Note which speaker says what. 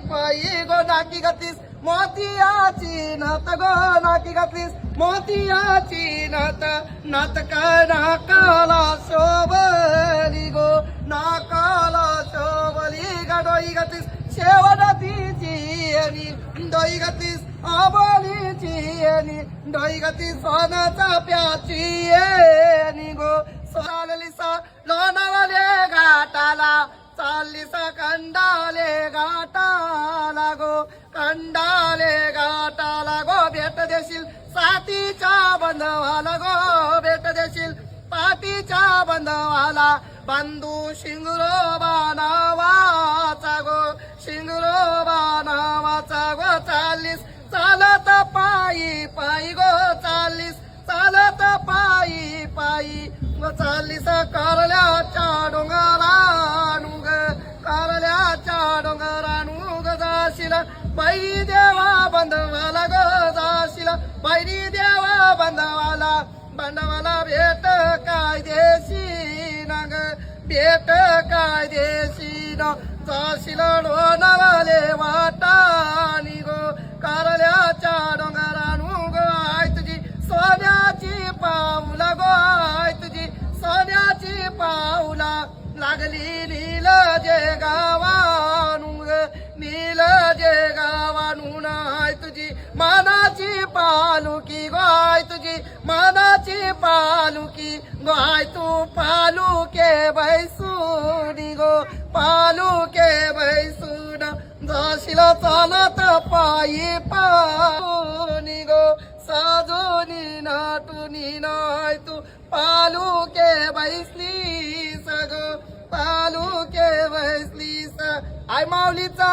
Speaker 1: पायी गो नाकी घातलीस मोतियाची नात गो नाकी घातलीस मोतियाची नात नात काय नाकाला शोभली गो नाकाला शोभली गा डोई घातलीस शेवटातीची आणि डोई घातलीस आबोलीची आणि डोई घातलीस सोनाचा प्याची आणि गो चालली कंडाले घाटाला गो भेट देशील. सातीच्या बंधवाला गो भेट देशील. पाठीच्या बंधवाला बंधू शिंगरोबा नावाचा गो. शिंगरोबा नावाचा गो चालीस. चालत पायी पायी गो चालीस. चालत पायी पायी गो चालीस. करल्याच्या डोंगरा जाशील बाई देवा बंधवाला ग जाशील. बाई देवा बंदवाला बंदवाला भेट काय देशी ना ग. भेट काय देशी ना जाशील लोणावाले वाटानी गो. कारल्याच्या डोंगरानुग आय तुझी. सोन्याची पाऊला गो आय तुझी. सोन्याची पाऊला. लागली नील जे गा मानाची पालुकी गाय तू पालुके बैसूनी गो. पालुके बैसून जाशिला चालत पायी पाहुनी गो. साजोनी नाटुनी नाय तू पालुके बैसली सग पालुके बैसली स आय माऊलीचा.